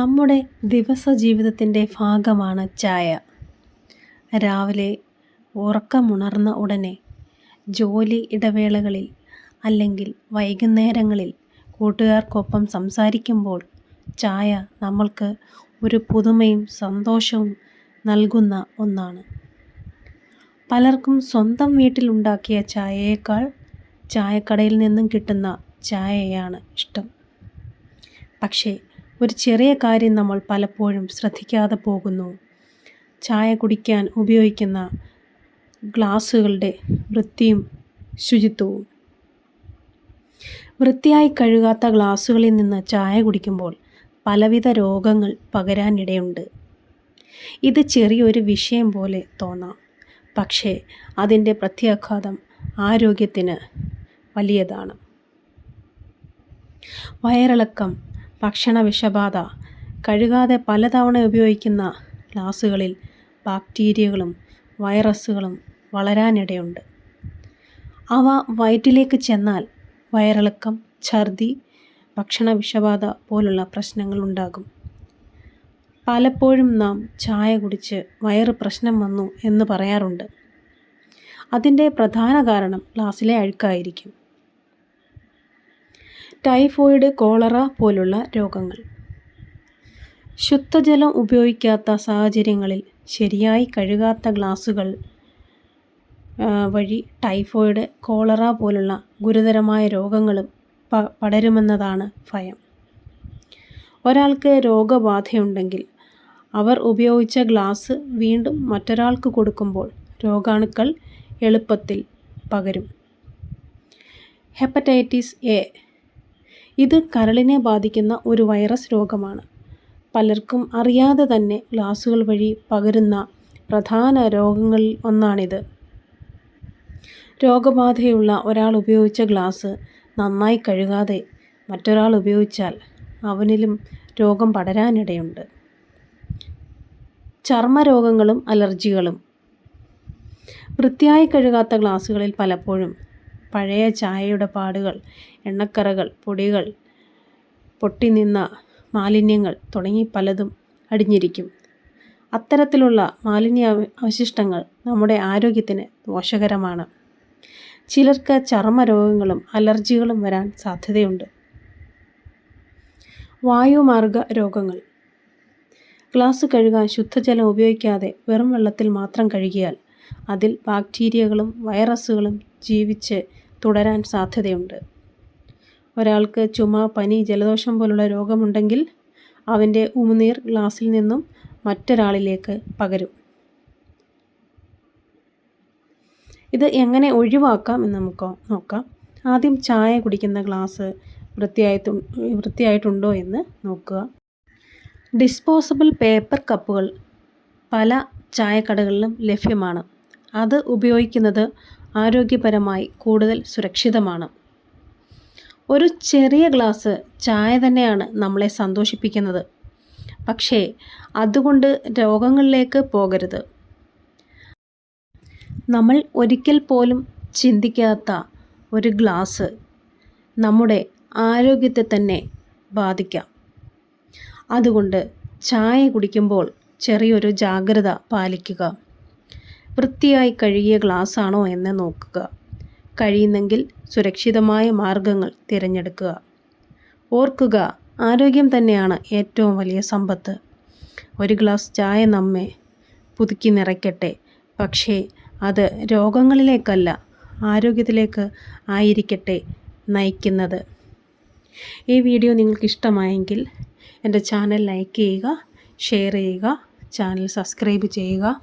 നമ്മുടെ ദിവസ ജീവിതത്തിന്റെ ഭാഗമാണ് ചായ രാവിലെ ഉറക്കമുണർന്ന ഉടനെ ജോലി ഇടവേളകളിൽ അല്ലെങ്കിൽ വൈകുന്നേരങ്ങളിൽ കൂട്ടുകാർക്കൊപ്പം സംസാരിക്കുമ്പോൾ ചായ നമ്മൾക്ക് ഒരു പുതുമയും സന്തോഷവും നൽകുന്ന ഒന്നാണ്. പലർക്കും സ്വന്തം വീട്ടിലുണ്ടാക്കിയ ചായയേക്കാൾ ചായക്കടയിൽ നിന്നും കിട്ടുന്ന ചായയാണ് ഇഷ്ടം. പക്ഷേ ഒരു ചെറിയ കാര്യം നമ്മൾ പലപ്പോഴും ശ്രദ്ധിക്കാതെ പോകുന്നു. ചായ കുടിക്കാൻ ഉപയോഗിക്കുന്ന ഗ്ലാസ്സുകളുടെ വൃത്തിയും ശുചിത്വവും. വൃത്തിയായി കഴുകാത്ത ഗ്ലാസ്സുകളിൽ നിന്ന് ചായ കുടിക്കുമ്പോൾ പലവിധ രോഗങ്ങൾ പകരാനിടയുണ്ട്. ഇത് ചെറിയൊരു വിഷയം പോലെ തോന്നാം. പക്ഷേ അതിന്റെ പ്രത്യാഘാതം ആരോഗ്യത്തിന് വലിയതാണ്. വയറിളക്കം ഭക്ഷണ വിഷബാധ കഴുകാതെ പലതവണ ഉപയോഗിക്കുന്ന ഗ്ലാസുകളിൽ ബാക്ടീരിയകളും വൈറസുകളും വളരാനിടയുണ്ട്. അവ വയറ്റിലേക്ക് ചെന്നാൽ വയറിളക്കം ഛർദി ഭക്ഷണ വിഷബാധ പോലുള്ള പ്രശ്നങ്ങൾ ഉണ്ടാകും. പലപ്പോഴും നാം ചായ കുടിച്ച് വയറ് പ്രശ്നം വന്നു എന്ന് പറയാറുണ്ട്. അതിന്റെ പ്രധാന കാരണം ഗ്ലാസ്സിലെ അഴുക്കായിരിക്കും. ടൈഫോയിഡ് കോളറ പോലുള്ള രോഗങ്ങൾ. ശുദ്ധജലം ഉപയോഗിക്കാത്ത സാഹചര്യങ്ങളിൽ ശരിയായി കഴുകാത്ത ഗ്ലാസുകൾ വഴി ടൈഫോയിഡ് കോളറ പോലുള്ള ഗുരുതരമായ രോഗങ്ങളും പടരുമെന്നതാണ് ഭയം. ഒരാൾക്ക് രോഗബാധയുണ്ടെങ്കിൽ അവർ ഉപയോഗിച്ച ഗ്ലാസ് വീണ്ടും മറ്റൊരാൾക്ക് കൊടുക്കുമ്പോൾ രോഗാണുക്കൾ എളുപ്പത്തിൽ പകരും. ഹെപ്പറ്റൈറ്റിസ് എ ഇത് കരളിനെ ബാധിക്കുന്ന ഒരു വൈറസ് രോഗമാണ്. പലർക്കും അറിയാതെ തന്നെ ഗ്ലാസുകൾ വഴി പകരുന്ന പ്രധാന രോഗങ്ങളിൽ ഒന്നാണിത്. രോഗബാധയുള്ള ഒരാൾ ഉപയോഗിച്ച ഗ്ലാസ് നന്നായി കഴുകാതെ മറ്റൊരാൾ ഉപയോഗിച്ചാൽ അവനിലും രോഗം പടരാനിടയുണ്ട്. ചർമ്മരോഗങ്ങളും അലർജികളും. വൃത്തിയായി കഴുകാത്ത ഗ്ലാസുകളിൽ പലപ്പോഴും പഴയ ചായയുടെ പാടുകൾ എണ്ണക്കറകൾ പൊടികൾ പൊട്ടിനിന്ന മാലിന്യങ്ങൾ തുടങ്ങി പലതും അടിഞ്ഞിരിക്കും. അത്തരത്തിലുള്ള മാലിന്യ അവശിഷ്ടങ്ങൾ നമ്മുടെ ആരോഗ്യത്തിന് ദോഷകരമാണ്. ചിലർക്ക് ചർമ്മരോഗങ്ങളും അലർജികളും വരാൻ സാധ്യതയുണ്ട്. വായുമാർഗ രോഗങ്ങൾ. ഗ്ലാസ് കഴുകാൻ ശുദ്ധജലം ഉപയോഗിക്കാതെ വെറും വെള്ളത്തിൽ മാത്രം കഴുകിയാൽ അതിൽ ബാക്ടീരിയകളും വൈറസുകളും ജീവിച്ച് തുടരാൻ സാധ്യതയുണ്ട്. ഒരാൾക്ക് ചുമ പനി ജലദോഷം പോലുള്ള രോഗമുണ്ടെങ്കിൽ അവന്റെ ഉമിനീർ ഗ്ലാസിൽ നിന്നും മറ്റൊരാളിലേക്ക് പകരും. ഇത് എങ്ങനെ ഒഴിവാക്കാം എന്ന് നമുക്ക് നോക്കാം. ആദ്യം ചായ കുടിക്കുന്ന ഗ്ലാസ് വൃത്തിയായി വൃത്തിയായിട്ടുണ്ടോ എന്ന് നോക്കുക. ഡിസ്പോസിബിൾ പേപ്പർ കപ്പുകൾ പല ചായക്കടകളിലും ലഭ്യമാണ്. അത് ഉപയോഗിക്കുന്നത് ആരോഗ്യപരമായി കൂടുതൽ സുരക്ഷിതമാണ്. ഒരു ചെറിയ ഗ്ലാസ് ചായ തന്നെയാണ് നമ്മളെ സന്തോഷിപ്പിക്കുന്നത്. പക്ഷേ അതുകൊണ്ട് രോഗങ്ങളിലേക്ക് പോകരുത്. നമ്മൾ ഒരിക്കൽ പോലും ചിന്തിക്കാത്ത ഒരു ഗ്ലാസ് നമ്മുടെ ആരോഗ്യത്തെ തന്നെ ബാധിക്കാം. അതുകൊണ്ട് ചായ കുടിക്കുമ്പോൾ ചെറിയൊരു ജാഗ്രത പാലിക്കുക. വൃത്തിയായി കഴുകിയ ഗ്ലാസ്സാണോ എന്ന് നോക്കുക. കഴിയുന്നെങ്കിൽ സുരക്ഷിതമായ മാർഗങ്ങൾ തിരഞ്ഞെടുക്കുക. ഓർക്കുക ആരോഗ്യം തന്നെയാണ് ഏറ്റവും വലിയ സമ്പത്ത്. ഒരു ഗ്ലാസ് ചായ നമ്മെ പുതുക്കി നിറയ്ക്കട്ടെ. പക്ഷേ അത് രോഗങ്ങളിലേക്കല്ല ആരോഗ്യത്തിലേക്ക് ആയിരിക്കട്ടെ നയിക്കുന്നത്. ഈ വീഡിയോ നിങ്ങൾക്ക് ഇഷ്ടമായെങ്കിൽ എന്റെ ചാനൽ ലൈക്ക് ചെയ്യുക ഷെയർ ചെയ്യുക ചാനൽ സബ്സ്ക്രൈബ് ചെയ്യുക.